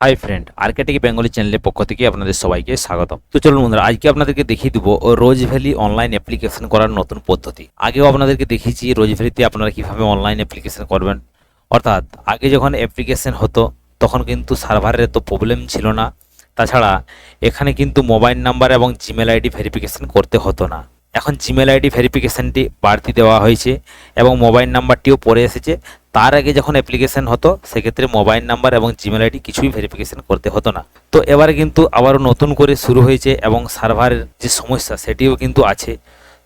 Hi friend Arctic Bengali চ্যানেলের পক্ষ থেকে আপনাদের সবাইকে স্বাগত তো চলুন বন্ধুরা, আজকে আপনাদেরকে দেখিয়ে দেবো রোজ ভ্যালি অনলাইন অ্যাপ্লিকেশন করার নতুন পদ্ধতি। আগেও আপনাদেরকে দেখিয়েছি রোজ ভ্যালিতে আপনারা কীভাবে অনলাইন অ্যাপ্লিকেশন করবেন। অর্থাৎ, আগে যখন অ্যাপ্লিকেশন হতো, তখন কিন্তু সার্ভারের তো প্রবলেম ছিল না। তাছাড়া, এখানে কিন্তু মোবাইল নাম্বার এবং জিমেল আইডি ভেরিফিকেশন করতে হতো না। এখন জিমেল আইডি ভেরিফিকেশনটি বাড়তি দেওয়া হয়েছে এবং মোবাইল নাম্বারটিও পরে এসেছে। তার আগে যখন অ্যাপ্লিকেশন হতো, সেক্ষেত্রে মোবাইল নাম্বার এবং জিমেল আইডি কিছুই ভেরিফিকেশন করতে হতো না। তো এবারে কিন্তু আবারও নতুন করে শুরু হয়েছে এবং সার্ভারের যে সমস্যা, সেটিও কিন্তু আছে।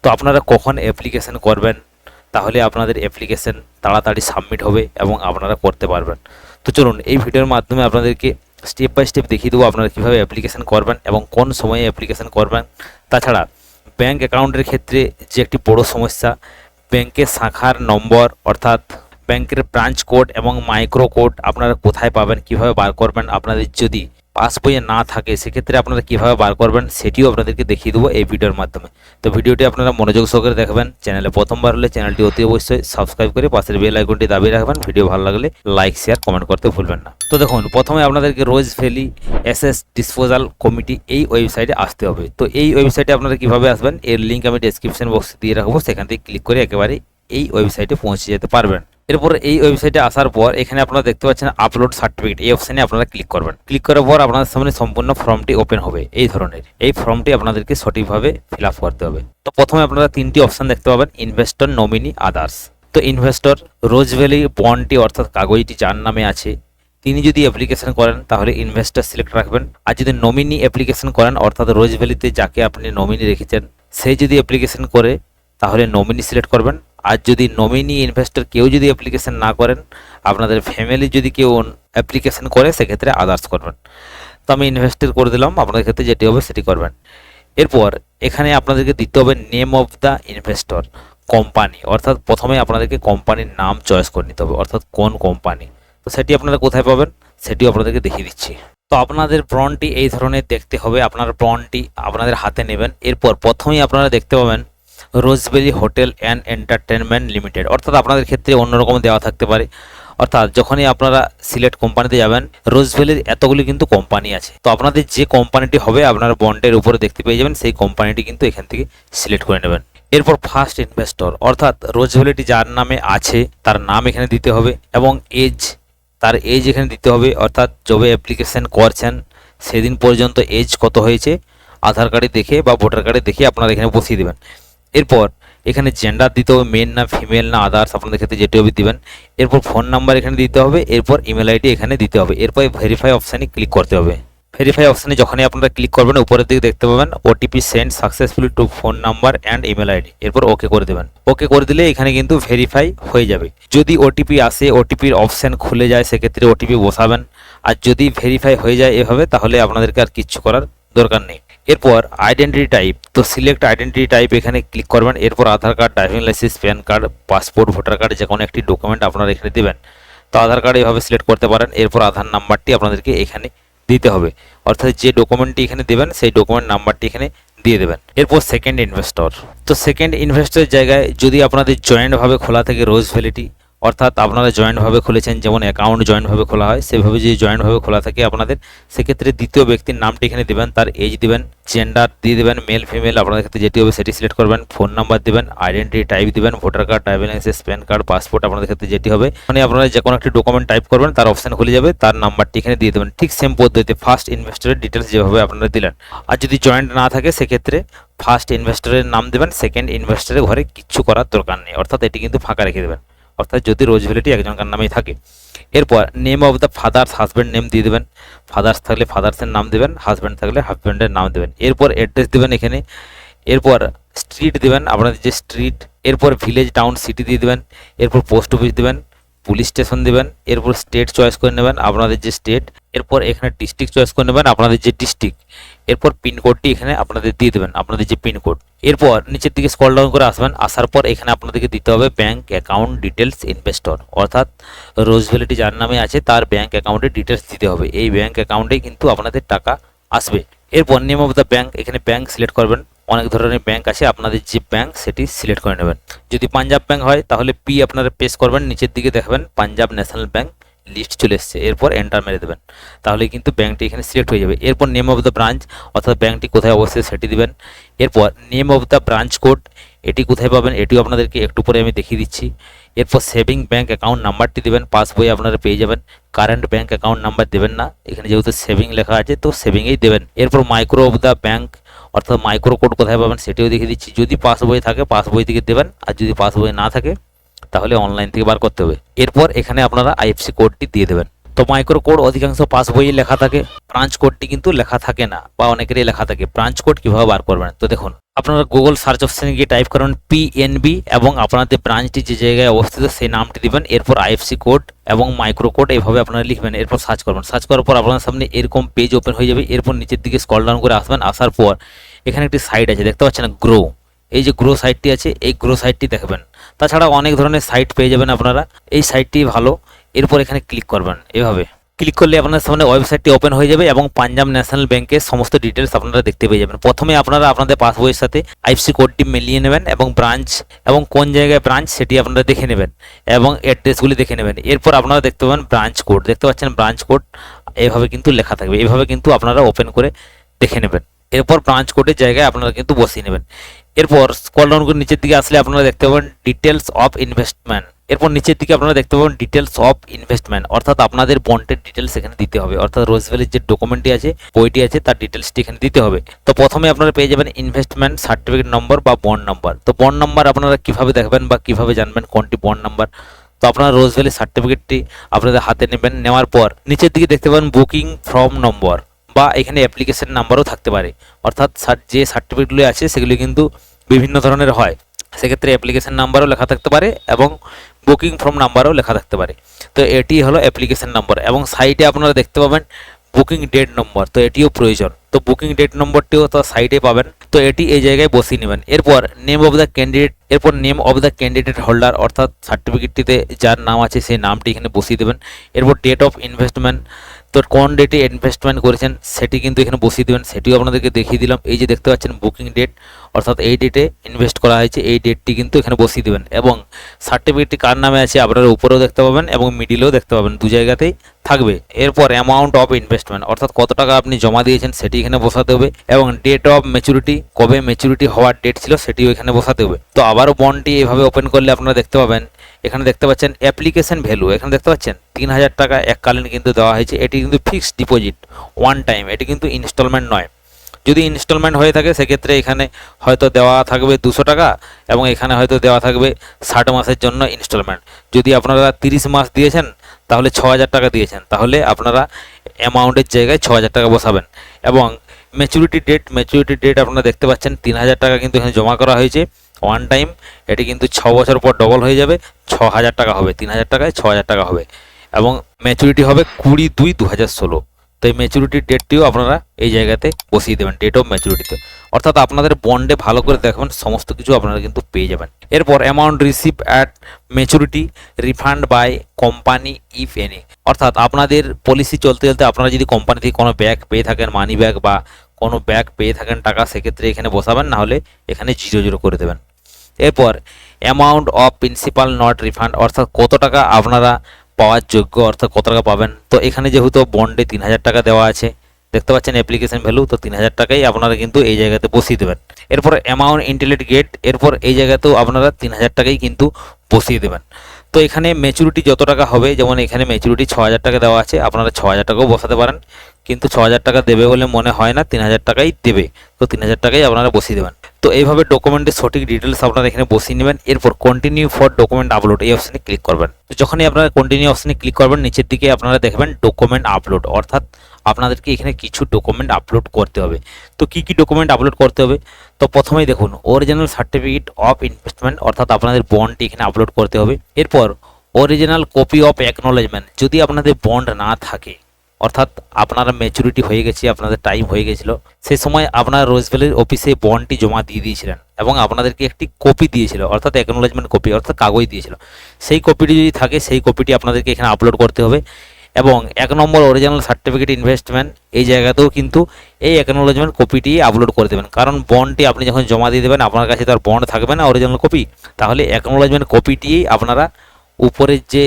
তো আপনারা কখন অ্যাপ্লিকেশন করবেন, তাহলে আপনাদের অ্যাপ্লিকেশন তাড়াতাড়ি সাবমিট হবে এবং আপনারা করতে পারবেন। তো চলুন, এই ভিডিওর মাধ্যমে আপনাদেরকে স্টেপ বাই স্টেপ দেখিয়ে দেবো আপনারা কীভাবে অ্যাপ্লিকেশন করবেন এবং কোন সময়ে অ্যাপ্লিকেশন করবেন। তাছাড়া ব্যাংক অ্যাকাউন্টের ক্ষেত্রে যে একটি বড় সমস্যা ব্যাংকের শাখার নম্বর অর্থাৎ ব্যাংকের ব্রাঞ্চ কোড এবং মাইক্রো কোড আপনারা কোথায় পাবেন, কীভাবে বার করবেন, আপনাদের যদি পাস বইয়ে না থাকে, সেক্ষেত্রে আপনারা কীভাবে বার করবেন সেটিও আপনাদেরকে দেখিয়ে দেবো এই ভিডিওর মাধ্যমে। তো ভিডিওটি আপনারা মনোযোগ সহকারে দেখবেন, চ্যানেলে প্রথমবার হলে চ্যানেলটি অতি অবশ্যই সাবস্ক্রাইব করে পাশের বেল আইকনটি দাবিয়ে রাখবেন, ভিডিও ভালো লাগলে লাইক, শেয়ার, কমেন্ট করতে ভুলবেন না। তো দেখুন, প্রথমে আপনাদেরকে Rose Valley SS disposal committee এই ওয়েবসাইটে আসতে হবে। তো এই ওয়েবসাইটে আপনারা কীভাবে আসবেন, এর লিঙ্ক আমি ডেসক্রিপশন বক্সে দিয়ে রাখব, সেখান থেকে ক্লিক করে একেবারে এই ওয়েবসাইটে পৌঁছে যেতে পারবেন। এরপর এই ওয়েবসাইটে আসার পর এখানে আপনারা দেখতে পাচ্ছেন আপলোড সার্টিফিকেট এই অপশানে আপনারা ক্লিক করবেন। ক্লিক করার পর আপনাদের সামনে সম্পূর্ণ ফর্মটি ওপেন হবে। এই ধরনের। এই ফর্মটি আপনাদেরকে সঠিকভাবে ফিল করতে হবে। তো প্রথমে আপনারা তিনটি অপশান দেখতে পাবেন ইনভেস্টর নমিনি আদার্স তো ইনভেস্টর রোজ ভ্যালি বন্ডটি অর্থাৎ কাগজটি যার নামে আছে, তিনি যদি অ্যাপ্লিকেশন করেন, তাহলে ইনভেস্টর সিলেক্ট রাখবেন। আর যদি নমিনি অ্যাপ্লিকেশন করেন, অর্থাৎ রোজ ভ্যালিতে যাকে আপনি নমিনি রেখেছেন সেই যদি অ্যাপ্লিকেশন করে, তাহলে নমিনি সিলেক্ট করবেন। আর যদি নমিনি ইনভেস্টর কেউ যদি অ্যাপ্লিকেশন না করেন, আপনাদের ফ্যামিলি যদি কেউ অ্যাপ্লিকেশন করে, সেক্ষেত্রে আদার্স করবেন। তো আমি ইনভেস্টর করে দিলাম, আপনাদের ক্ষেত্রে যেটি হবে সেটি করবেন। এরপর এখানে আপনাদেরকে দিতে হবে name of the investor company অর্থাৎ প্রথমে আপনাদেরকে কোম্পানির নাম চয়েস করে নিতে হবে, অর্থাৎ কোন কোম্পানি তো সেটি আপনারা কোথায় পাবেন? সেটিও আপনাদেরকে দেখিয়ে দিচ্ছি। তো আপনাদের প্রনটি এই ধরনের দেখতে হবে, আপনার প্রনটি আপনাদের হাতে নেবেন। এরপর প্রথমেই আপনারা দেখতে পাবেন Rosebery Hotel and Entertainment Limited. অর্থাৎ আপনাদের ক্ষেত্রে অন্যরকম দেওয়া থাকতে পারে। অর্থাৎ যখনই আপনারা সিলেক্ট কোম্পানিতে যাবেন রোজভ্যালির এতগুলি কিন্তু কোম্পানি আছে। তো আপনাদের যে কোম্পানিটি হবে, আপনার বন্ডের উপরে দেখতে পেয়ে যাবেন, সেই কোম্পানিটি কিন্তু এখান থেকে সিলেক্ট করে নেবেন। এরপর ফার্স্ট ইনভেস্টর, অর্থাৎ রোজভ্যালিটি যার নামে আছে, তার নাম এখানে দিতে হবে এবং এজ, তার এজ এখানে দিতে হবে। অর্থাৎ যবে অ্যাপ্লিকেশন করছেন, সেদিন পর্যন্ত এজ কত হয়েছে, আধার কার্ডে দেখে বা ভোটার কার্ডে দেখে আপনারা এখানে বসিয়ে দেবেন। এরপর এখানে জেন্ডার দিতে হবে মেন না ফিমেল না আদার্স আপনাদের ক্ষেত্রে যেটি হবে দিবেন। এরপর ফোন নাম্বার এখানে দিতে হবে, এরপর ইমেল আইডি এখানে দিতে হবে। এরপর ভেরিফাই অপশানে ক্লিক করতে হবে। ভেরিফাই অপশানে যখনই আপনারা ক্লিক করবেন, উপরের দিকে দেখতে পাবেন OTP send successfully to phone number and email ID এরপর ওকে করে দেবেন। ওকে করে দিলে এখানে কিন্তু ভেরিফাই হয়ে যাবে। যদি ওটিপি আসে ওটিপির অপশান খুলে যায়, সেক্ষেত্রে ওটিপি বসাবেন। আর যদি ভেরিফাই হয়ে যায় এভাবে, তাহলে আপনাদেরকে আর কিচ্ছু করার দরকার নেই। এরপর আইডেন্টিটি টাইপ তো সিলেক্ট আইডেন্টিটি টাইপ এখানে ক্লিক করবেন, এরপর Aadhaar card driving licence PAN card passport voter card যে কোনো একটি ডকুমেন্ট আপনারা এখানে দেবেন। তো আধার কার্ড এভাবে সিলেক্ট করতে পারেন, এরপর আধার নাম্বারটি আপনাদেরকে এখানে দিতে হবে। অর্থাৎ যে ডকুমেন্টটি এখানে দেবেন, সেই ডকুমেন্ট নাম্বারটি এখানে দিয়ে দেবেন। এরপর সেকেন্ড ইনভেস্টর তো সেকেন্ড ইনভেস্টরের জায়গায় যদি আপনাদের জয়েন্টভাবে খোলা থাকে রোজ ভ্যালিটি অর্থাৎ আপনারা জয়েন্টভাবে খুলেছেন, যেমন অ্যাকাউন্ট জয়েন্টভাবে খোলা হয়, সেভাবে যদি জয়েন্টভাবে খোলা থাকে আপনাদের, সেক্ষেত্রে দ্বিতীয় ব্যক্তির নামটি এখানে দেবেন, তার এজ দিবেন জেন্ডার দিয়ে দেবেন মেল ফিমেল আপনাদের ক্ষেত্রে যেটি হবে সেটি সিলেক্ট করবেন ফোন নাম্বার দিবেন আইডেন্টি টাইপ দিবেন voter card driving licence PAN card passport আপনাদের ক্ষেত্রে যেটি হবে মানে আপনারা যে কোনো একটি ডকুমেন্ট টাইপ করবেন, তার অপশান খুলে যাবে, তার নাম্বারটি এখানে দিয়ে দেবেন। ঠিক সেম পদ্ধতিতে ফার্স্ট ইনভেস্টরের ডিটেলস যেভাবে আপনারা দিলেন। আর যদি জয়েন্ট না থাকে, সেক্ষেত্রে ফার্স্ট ইনভেস্টরের নাম দেবেন সেকেন্ড ইনভেস্টরের ঘরে কিচ্ছু করার দরকার নেই, অর্থাৎ এটি কিন্তু ফাঁকা রেখে দেবেন। অর্থাৎ যদি রোজ ভ্যালিটি একজনকার নামেই থাকে। এরপর name of the father's husband name দিয়ে দেবেন। ফাদার্স থাকলে ফাদার্সের নাম দেবেন হাজব্যান্ড থাকলে হাজব্যান্ডের নাম দেবেন। এরপর অ্যাড্রেস দেবেন এখানে। এরপর স্ট্রিট দেবেন, আপনাদের যে স্ট্রিট এরপর ভিলেজ টাউন সিটি দিয়ে দেবেন। এরপর পোস্ট অফিস দেবেন। পুলিশ স্টেশন দেবেন, এরপর স্টেট চয়েস করে নেবেন আপনাদের যে স্টেট এরপর এখানে ডিস্ট্রিক্ট চয়েস করে নেবেন আপনাদের যে ডিস্ট্রিক্ট এরপর পিনকোডটি এখানে আপনাদের দিয়ে দেবেন, আপনাদের যে পিনকোড এরপর নিচের দিকে স্কল ডাউন করে আসবেন, আসার পর এখানে আপনাদেরকে দিতে হবে ব্যাংক অ্যাকাউন্ট ডিটেলস ইনভেস্টর অর্থাৎ রোজ ভ্যালিটি যার নামে আছে, তার ব্যাংক অ্যাকাউন্টের ডিটেলস দিতে হবে। এই ব্যাংক অ্যাকাউন্টে কিন্তু আপনাদের টাকা আসবে। এরপর নেম অফ দ্য ব্যাংক এখানে ব্যাংক সিলেক্ট করবেন। অনেক ধরনের ব্যাংক আছে, আপনাদের যে ব্যাংক সেটি সিলেক্ট করে নেবেন। যদি পাঞ্জাব ব্যাংক হয়, তাহলে পি আপনারা প্রেস করবেন, নিচের দিকে দেখবেন পাঞ্জাব ন্যাশনাল ব্যাংক লিস্ট চলে এসছে, এরপর এন্টার মেরে দেবেন। তাহলে কিন্তু ব্যাঙ্কটি এখানে সিলেক্ট হয়ে যাবে। এরপর নেম অফ দ্য ব্রাঞ্চ অর্থাৎ ব্যাঙ্কটি কোথায় অবস্থিত সেটি দেবেন। এরপর name of the branch code এটি কোথায় পাবেন, এটিও আপনাদেরকে একটু পরে আমি দেখিয়ে দিচ্ছি। এরপর সেভিং ব্যাঙ্ক অ্যাকাউন্ট নাম্বারটি দেবেন পাসবই আপনারা পেয়ে যাবেন। কারেন্ট ব্যাঙ্ক অ্যাকাউন্ট নাম্বার দেবেন না, এখানে যেহেতু সেভিং লেখা আছে, তো সেভিংয়েই দেবেন। এরপর মাইক্রো অফ দ্য ব্যাঙ্ক অর্থাৎ মাইক্রো কোড কোথায় পাবেন সেটিও দেখিয়ে দিচ্ছি। যদি পাসবই থাকে পাসবই থেকে দেবেন। আর যদি পাসবই না থাকে, তাহলে অনলাইন থেকে বার করতে হবে। এরপর এখানে আপনারা আইএফসি কোডটি দিয়ে দেবেন। তো মাইক্রো কোড অধিকাংশ পাস বইয়ে লেখা থাকে ব্রাঞ্চ কোডটি কিন্তু লেখা থাকে না, বা অনেকেরই লেখা থাকে। ব্রাঞ্চ কোড কীভাবে বার করবেন? তো দেখুন, আপনারা গুগল সার্চ অপশনে গিয়ে টাইপ করুন পিএনবি এবং আপনাদের ব্রাঞ্চটি যে জায়গায় অবস্থিত সেই নামটি দিবেন, এরপর আইএফসি কোড এবং মাইক্রো কোড এইভাবে আপনারা লিখবেন, এরপর সার্চ করবেন। সার্চ করার পর আপনার সামনে এরকম পেজ ওপেন হয়ে যাবে, এরপর নিচের দিকে স্কল ডাউন করে আসবেন, আসার পর এখানে একটি সাইট আছে, দেখতে পাচ্ছেন গ্রো এই যে গ্রো সাইটটি আছে, এই গ্রো সাইটটি দেখবেন। তাছাড়া অনেক ধরনের সাইট পেয়ে যাবেন আপনারা। এই সাইটটি ভালো এরপর এখানে ক্লিক করবেন, এভাবে। ক্লিক করলে আপনার সামনে ওয়েবসাইটটি ওপেন হয়ে যাবে এবং পাঞ্জাব ন্যাশনাল ব্যাংকের সমস্ত ডিটেলস আপনারা দেখতে পেয়ে যাবেন। প্রথমে আপনারা আপনাদের পাসবইয়ের সাথে আইএফসি কোডটি মিলিয়ে নেবেন এবং ব্রাঞ্চ এবং কোন জায়গায় ব্রাঞ্চ সেটি আপনারা দেখে নেবেন এবং অ্যাড্রেসগুলি দেখে নেবেন। এরপর আপনারা দেখতে পাবেন ব্রাঞ্চ কোড দেখতে পাচ্ছেন ব্রাঞ্চ কোড এভাবে কিন্তু লেখা থাকবে। এভাবে কিন্তু আপনারা ওপেন করে দেখে নেবেন। এরপর ব্রাঞ্চ কোডের জায়গায় আপনারা কিন্তু বসিয়ে নেবেন। এরপর স্কল ডাউন করে নিচের দিকে আসলে আপনারা দেখতে পাবেন ডিটেলস অফ ইনভেস্টমেন্ট এরপর নিচের দিকে আপনারা দেখতে পাবেন ডিটেলস অফ ইনভেস্টমেন্ট অর্থাৎ আপনাদের বন্ডের ডিটেলস এখানে দিতে হবে। অর্থাৎ রোজ ভ্যালির যে ডকুমেন্টটি আছে, বইটি আছে, তার ডিটেলসটি এখানে দিতে হবে। তো প্রথমে আপনারা পেয়ে যাবেন ইনভেস্টমেন্ট সার্টিফিকেট নম্বর বা বন্ড নম্বর তো বন্ড নম্বর আপনারা কীভাবে দেখবেন বা কীভাবে জানবেন কোনটি বন্ড নাম্বার তো আপনারা রোজ সার্টিফিকেটটি আপনাদের হাতে নেবেন, নেওয়ার পর নিচের দিকে দেখতে পাবেন বুকিং ফর্ম নম্বর বা এখানে অ্যাপ্লিকেশন নাম্বারও থাকতে পারে। অর্থাৎ যে সার্টিফিকেটগুলি আছে, সেগুলি কিন্তু বিভিন্ন ধরনের হয়। সেক্ষেত্রে অ্যাপ্লিকেশন নাম্বারও লেখা থাকতে পারে এবং বুকিং ফর্ম নাম্বারও লেখা থাকতে পারে। তো এটি হলো অ্যাপ্লিকেশন নম্বর এবং সাইটে আপনারা দেখতে পাবেন বুকিং ডেট নম্বর তো এটিও প্রয়োজন। তো বুকিং ডেট নম্বরটিও তো সাইটে পাবেন। তো এটি এই জায়গায় বসিয়ে নেবেন। এরপর নেম অফ দ্য ক্যান্ডিডেট এরপর name of the candidate holder অর্থাৎ সার্টিফিকেটটিতে যার নাম আছে সেই নামটি এখানে বসিয়ে দেবেন। এরপর ডেট অফ ইনভেস্টমেন্ট তো কোন ডেটে ইনভেস্টমেন্ট করেছেন সেটি কিন্তু এখানে বসিয়ে দেবেন, সেটিও আপনাদেরকে দেখিয়ে দিলাম। এই যে দেখতে পাচ্ছেন বুকিং ডেট অর্থাৎ এই ডেটে ইনভেস্ট করা হয়েছে, এই ডেটটি কিন্তু এখানে বসিয়ে দেবেন। এবং সার্টিফিকেটটি কার নামে আছে আপনারা উপরেও দেখতে পাবেন এবং মিডিলেও দেখতে পাবেন, দু জায়গাতেই থাকবে। এরপর অ্যামাউন্ট অফ ইনভেস্টমেন্ট অর্থাৎ কত টাকা আপনি জমা দিয়েছেন সেটি এখানে বসাতে হবে এবং ডেট অফ ম্যাচুরিটি কবে ম্যাচুরিটি হওয়ার ডেট ছিল সেটিও এখানে বসাতে হবে। তো আবারও বন্ডটি এভাবে ওপেন করলে আপনারা দেখতে পাবেন এখানে দেখতে পাচ্ছেন অ্যাপ্লিকেশন ভ্যালু এখানে দেখতে পাচ্ছেন তিন হাজার টাকা এককালীন কিন্তু দেওয়া হয়েছে। এটি কিন্তু ফিক্সড ডিপোজিট ওয়ান টাইম এটি কিন্তু ইনস্টলমেন্ট নয়। যদি ইনস্টলমেন্ট হয়ে থাকে, সেক্ষেত্রে এখানে হয়তো দেওয়া থাকবে দুশো টাকা এবং এখানে হয়তো দেওয়া থাকবে ষাট মাসের জন্য ইনস্টলমেন্ট যদি আপনারা তিরিশ মাস দিয়েছেন, তাহলে ছ হাজার টাকা দিয়েছেন। তাহলে আপনারা অ্যামাউন্টের জায়গায় ছ হাজার টাকা বসাবেন। এবং ম্যাচুরিটি ডেট ম্যাচুরিটি ডেট আপনারা দেখতে পাচ্ছেন তিন হাজার টাকা কিন্তু এখানে জমা করা হয়েছে। ওয়ান টাইম এটি কিন্তু ছ বছর পর ডবল হয়ে যাবে, ছ হাজার টাকা হবে, তিন হাজার টাকায় ছ হাজার টাকা হবে। এবং ম্যাচুরিটি হবে কুড়ি দুই দু হাজার ষোলো। তো এই ম্যাচুরিটির ডেটটিও আপনারা এই জায়গাতে বসিয়ে দেবেন ডেট অফ ম্যাচুরিটিতে অর্থাৎ আপনাদের বন্ডে ভালো করে দেখবেন, সমস্ত কিছু আপনারা কিন্তু পেয়ে যাবেন। এরপর amount receive at maturity refund by company if any অর্থাৎ আপনাদের পলিসি চলতে চলতে আপনারা যদি কোম্পানি থেকে কোনো ব্যাগ পেয়ে থাকেন মানি ব্যাগ বা কোনো ব্যাগ পেয়ে থাকেন টাকা, সেক্ষেত্রে এখানে বসাবেন, না হলে এখানে জিরো জিরো করে দেবেন। এরপর amount of principal not refund অর্থাৎ কত টাকা আপনারা পাওয়ার যোগ্য, অর্থাৎ কত টাকা পাবেন? তো এখানে যেহেতু বন্ডে তিন হাজার টাকা দেওয়া আছে, দেখতে পাচ্ছেন অ্যাপ্লিকেশন ভ্যালু তো তিন হাজার টাকাই আপনারা কিন্তু এই জায়গাতে বসিয়ে দেবেন। এরপর অ্যামাউন্ট ইন্টিলেট গেট এরপর এই জায়গাতেও আপনারা তিন হাজার টাকাই কিন্তু বসিয়ে দেবেন। তো এখানে ম্যাচুরিটি যত টাকা হবে, যেমন এখানে ম্যাচুরিটি ছ হাজার টাকা দেওয়া আছে, আপনারা ছ হাজার টাকাও বসাতে পারেন। কিন্তু ছ হাজার টাকা দেবে বলে মনে হয় না, তিন হাজার টাকাই দেবে। তো তিন হাজার টাকাই আপনারা বসিয়ে দেবেন। তো এইভাবে ডকুমেন্টের সঠিক ডিটেলস আপনারা এখানে বসিয়ে নেবেন, এরপর কন্টিনিউ ফর ডকুমেন্ট আপলোড এই অপশানে ক্লিক করবেন। তো যখনই আপনারা কন্টিনিউ অপশানে ক্লিক করবেন, নিচের দিকে আপনারা দেখবেন ডকুমেন্ট আপলোড অর্থাৎ আপনাদেরকে এখানে কিছু ডকুমেন্ট আপলোড করতে হবে। তো কি কি ডকুমেন্ট আপলোড করতে হবে? তো প্রথমেই দেখুন অরিজিনাল সার্টিফিকেট অফ ইনভেস্টমেন্ট অর্থাৎ আপনাদের বন্ডটি এখানে আপলোড করতে হবে। এরপর অরিজিনাল কপি অফ অ্যাকনোলেজমেন্ট যদি আপনাদের বন্ড না থাকে অর্থাৎ আপনারা ম্যাচুরিটি হয়ে গেছে, আপনাদের টাইম হয়ে গেছিল সেই সময় আপনারা রোজভ্যালির অফিসে বন্ডটি জমা দিয়ে দিয়েছিলেন এবং আপনাদেরকে একটি কপি দিয়েছিল, অর্থাৎ অ্যাকনোলেজমেন্ট কপি অর্থাৎ কাগজ দিয়েছিল। সেই কপিটি যদি থাকে, সেই কপিটি আপনাদেরকে এখানে আপলোড করতে হবে এবং এক নম্বর অরিজিনাল সার্টিফিকেট ইনভেস্টমেন্ট এই জায়গাতেও কিন্তু এই অ্যাকনোলেজমেন্ট কপিটি আপলোড করে দেবেন। কারণ বন্ডটি আপনি যখন জমা দিয়ে দেবেন, আপনার কাছে তার বন্ড থাকবে না অরিজিনাল কপি তাহলে অ্যাকনোলেজমেন্ট কপিটি আপনারা উপরের যে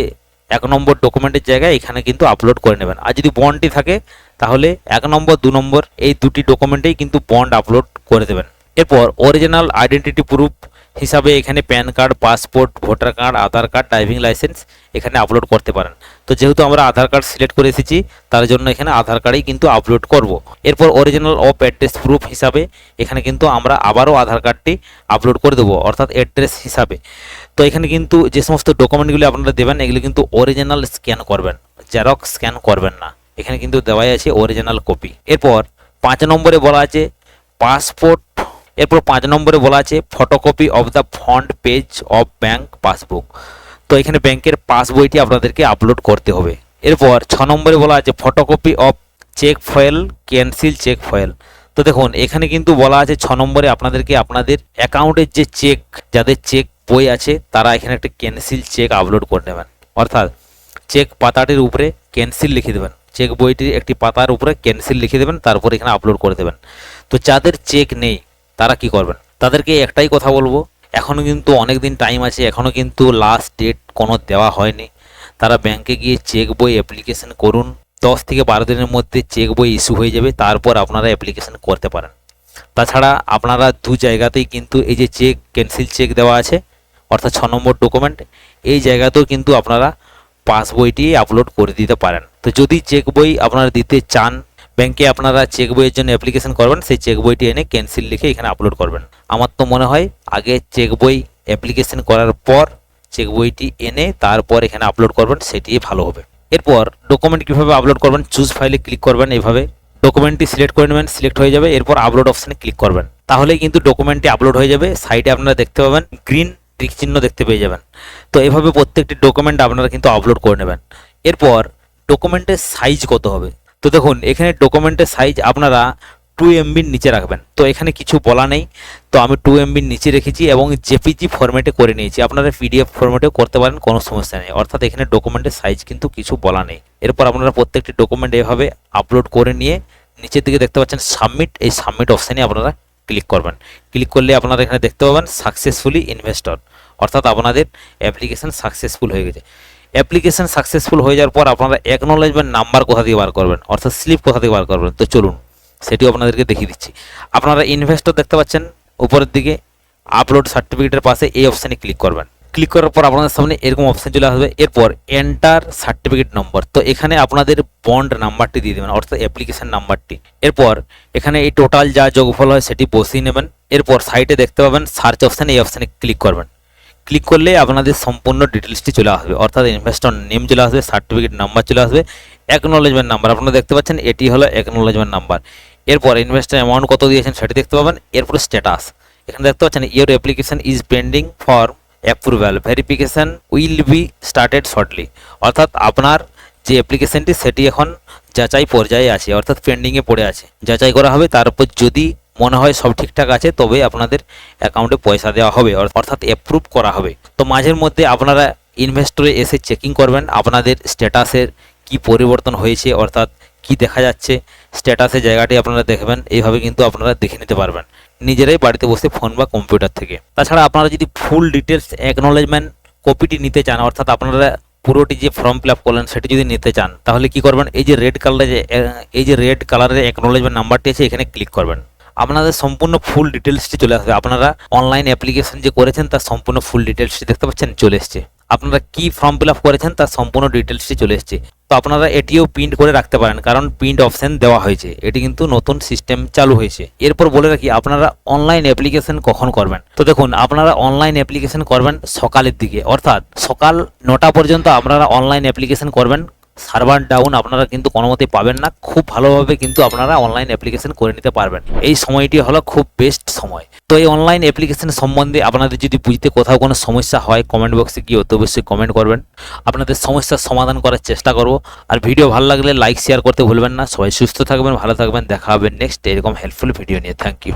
এক নম্বর ডকুমেন্টের জায়গায় এখানে কিন্তু আপলোড করে নেবেন। আর যদি বন্ডটি থাকে, তাহলে এক নম্বর, দু নম্বর এই দুটি ডকুমেন্টেই কিন্তু বন্ড আপলোড করে দেবেন। এরপর অরিজিনাল আইডেন্টিটি প্রুফ হিসাবে এখানে PAN card, passport, voter card, Aadhaar card, driving licence এখানে আপলোড করতে পারেন। তো যেহেতু আমরা আধার কার্ড সিলেক্ট করে এসেছি, তার জন্য এখানে আধার কার্ডেই কিন্তু আপলোড করব। এরপর অরিজিনাল অফ অ্যাড্রেস প্রুফ হিসাবে এখানে কিন্তু আমরা আবারও আধার কার্ডটি আপলোড করে দেবো, অর্থাৎ অ্যাড্রেস হিসাবে। তো এখানে কিন্তু যে সমস্ত ডকুমেন্টগুলি আপনারা দেবেন, এগুলো কিন্তু অরিজিনাল স্ক্যান করবেন জেরক্স স্ক্যান করবেন না। এখানে কিন্তু দেওয়াই আছে অরিজিনাল কপি এরপর পাঁচ নম্বরে বলা আছে, পাসপোর্ট এরপর পাঁচ নম্বরে বলা আছে photocopy of the front page of bank passbook তো এখানে ব্যাংকের পাসবইটি আপনাদেরকে আপলোড করতে হবে। এরপর ছ নম্বরে বলা আছে photocopy of cheque foil cancel cheque foil তো দেখুন, এখানে কিন্তু বলা আছে ছ নম্বরে আপনাদেরকে আপনাদের অ্যাকাউন্টের যে চেক যাদের চেক বই আছে, তারা এখানে একটা ক্যান্সিল চেক আপলোড করে নেবেন। অর্থাৎ চেক পাতাটির উপরে ক্যান্সিল লিখে দেবেন। চেক বইটির একটি পাতার উপরে ক্যান্সিল লিখে দেবেন, তারপর এখানে আপলোড করে দেবেন। তো যাদের চেক নেই তারা কি করবেন? তাদেরকে একটাই কথা বলব এখনও কিন্তু অনেক দিন টাইম আছে এখনও কিন্তু লাস্ট ডেট কোনো দেওয়া হয়নি। তারা ব্যাংকে গিয়ে চেক বই অ্যাপ্লিকেশন করুন, দশ থেকে বারো দিনের মধ্যে চেক বই ইস্যু হয়ে যাবে, তারপর আপনারা অ্যাপ্লিকেশন করতে পারেন। তাছাড়া আপনারা দু জায়গাতেই কিন্তু এই যে চেক ক্যান্সেল চেক দেওয়া আছে, অর্থাৎ ছ নম্বর ডকুমেন্ট এই জায়গাতেও কিন্তু আপনারা পাস বইটি আপলোড করে দিতে পারেন। তো যদি চেক বই আপনারা দিতে চান ব্যাংকে আপনারা চেক বইয়ের জন্য অ্যাপ্লিকেশন করবেন, সেই চেক বইটি এনে ক্যান্সেল লিখে এখানে আপলোড করবেন। আমার তো মনে হয় আগে চেক বই অ্যাপ্লিকেশন করার পর চেক বইটি এনে তারপর এখানে আপলোড করবেন, সেটি ভালো হবে। এরপর ডকুমেন্ট কীভাবে আপলোড করবেন চুজ ফাইলে ক্লিক করবেন এইভাবে। ডকুমেন্টটি সিলেক্ট করে নেবেন সিলেক্ট হয়ে যাবে, এরপর আপলোড অপশানে ক্লিক করবেন। তাহলেই কিন্তু ডকুমেন্টটি আপলোড হয়ে যাবে সাইডে আপনারা দেখতে পাবেন গ্রিন টিক চিহ্ন দেখতে পেয়ে যাবেন। তো এভাবে প্রত্যেকটি ডকুমেন্ট আপনারা কিন্তু আপলোড করে নেবেন। এরপর ডকুমেন্টের সাইজ কত হবে? তো দেখুন, এখানে ডকুমেন্টের সাইজ আপনারা টু এমবির নিচে রাখবেন। তো এখানে কিছু বলা নেই। তো আমি টু এমবির নিচে রেখেছি এবং জেপিজি ফরম্যাটে করে নিয়েছি। আপনারা পিডিএফ ফরম্যাটেও করতে পারেন, কোনো সমস্যা নেই। অর্থাৎ এখানে ডকুমেন্টের সাইজ কিন্তু কিছু বলা নেই। এরপর আপনারা প্রত্যেকটি ডকুমেন্ট এভাবে আপলোড করে নিয়ে নিচের দিকে দেখতে পাচ্ছেন সাবমিট এই সাবমিট অপশানে আপনারা ক্লিক করবেন। ক্লিক করলে আপনারা এখানে দেখতে পাবেন সাকসেসফুলি ইনভেস্টর অর্থাৎ আপনাদের অ্যাপ্লিকেশন সাকসেসফুল হয়ে গেছে। অ্যাপ্লিকেশন সাকসেসফুল হয়ে যাওয়ার পর আপনারা অ্যাকনোলেজমেন্ট নাম্বার কোথা থেকে বার করবেন? অর্থাৎ স্লিপ কোথা থেকে বার করবেন? তো চলুন, সেটিও আপনাদেরকে দেখিয়ে দিচ্ছি। আপনারা ইনভেস্টর দেখতে পাচ্ছেন উপরের দিকে আপলোড সার্টিফিকেটের পাশে এই অপশানে ক্লিক করবেন। ক্লিক করার পর আপনাদের সামনে এরকম অপশান চলে আসবে। এরপর এন্টার সার্টিফিকেট নম্বর তো এখানে আপনাদের বন্ড নাম্বারটি দিয়ে দেবেন, অর্থাৎ অ্যাপ্লিকেশন নাম্বারটি। এরপর এখানে এই টোটাল যা যোগফল হয় সেটি বসিয়ে নেবেন। এরপর সাইটে দেখতে পাবেন সার্চ অপশানে এই অপশানে ক্লিক করবেন। ক্লিক করলে আপনাদের সম্পূর্ণ ডিটেলসটি চলে আসবে। অর্থাৎ ইনভেস্টর নেম চলে আসবে সার্টিফিকেট নাম্বার চলে আসবে অ্যাকনোলেজমেন্ট নাম্বার আপনারা দেখতে পাচ্ছেন, এটি হলো অ্যাকনোলেজমেন্ট নাম্বার এরপর ইনভেস্টর অ্যামাউন্ট কত দিয়েছেন সেটি দেখতে পাবেন, এরপর স্ট্যাটাস এখানে দেখতে পাচ্ছেন your application is pending for approval verification will be started shortly অর্থাৎ আপনার যে অ্যাপ্লিকেশনটি সেটি এখন যাচাই পর্যায়ে আছে, অর্থাৎ পেন্ডিংয়ে পড়ে আছে। যাচাই করা হবে তারপর যদি মনে হয় সব ঠিকঠাক আছে, তবে আপনাদের অ্যাকাউন্টে পয়সা দেওয়া হবে অর- অর্থাৎ অ্যাপ্রুভ করা হবে। তো মাঝের মধ্যে আপনারা ইনভেস্টরে এসে চেকিং করবেন, আপনাদের স্ট্যাটাসের কি পরিবর্তন হয়েছে, অর্থাৎ কি দেখা যাচ্ছে। স্ট্যাটাসের জায়গাটি আপনারা দেখবেন, এইভাবে কিন্তু আপনারা দেখে নিতে পারবেন। নিজেরাই বাড়িতে বসে ফোন বা কম্পিউটার থেকে। তাছাড়া আপনারা যদি ফুল ডিটেলস অ্যাকনোলেজমেন্ট কপিটি নিতে চান, অর্থাৎ আপনারা পুরোটি যে ফর্ম ফিল আপ করলেন, সেটি যদি নিতে চান, তাহলে কি করবেন? এই যে রেড কালারে যে, এই যে রেড কালারের অ্যাকনোলেজমেন্ট নাম্বারটি আছে, এখানে ক্লিক করবেন। আপনাদের সম্পূর্ণ ফুল ডিটেলসটি চলে আসবে। আপনারা অনলাইন অ্যাপ্লিকেশন যে করেছেন, তার সম্পূর্ণ ফুল ডিটেলসটি দেখতে পাচ্ছেন, চলে এসছে। আপনারা কি ফর্ম ফিল আপ করেছেন, তার সম্পূর্ণ ডিটেলসটি চলে এসছে। তো আপনারা এটিও প্রিন্ট করে রাখতে পারেন, কারণ প্রিন্ট অপশন দেওয়া হয়েছে। এটি কিন্তু নতুন সিস্টেম চালু হয়েছে। এরপর বলে রাখি, আপনারা অনলাইন অ্যাপ্লিকেশন কখন করবেন? তো দেখুন, আপনারা অনলাইন অ্যাপ্লিকেশন করবেন সকালের দিকে। অর্থাৎ সকাল নটা পর্যন্ত আপনারা অনলাইন অ্যাপ্লিকেশন করবেন। সার্ভার ডাউন আপনারা কিন্তু কোনো মতে পাবেন না। খুব ভালোভাবে কিন্তু আপনারা অনলাইন অ্যাপ্লিকেশন করে নিতে পারবেন। এই সময়টি হলো খুব বেস্ট সময়। তো এই অনলাইন অ্যাপ্লিকেশন সম্বন্ধে আপনাদের যদি বুঝতে কোথাও কোনো সমস্যা হয় কমেন্ট বক্সে গিয়ে অতি অবশ্যই কমেন্ট করবেন। আপনাদের সমস্যার সমাধান করার চেষ্টা করব। আর ভিডিও ভালো লাগলে লাইক শেয়ার করতে ভুলবেন না। সবাই সুস্থ থাকবেন, ভালো থাকবেন। দেখা হবে নেক্সট এরকম হেল্পফুল ভিডিও নিয়ে। Thank you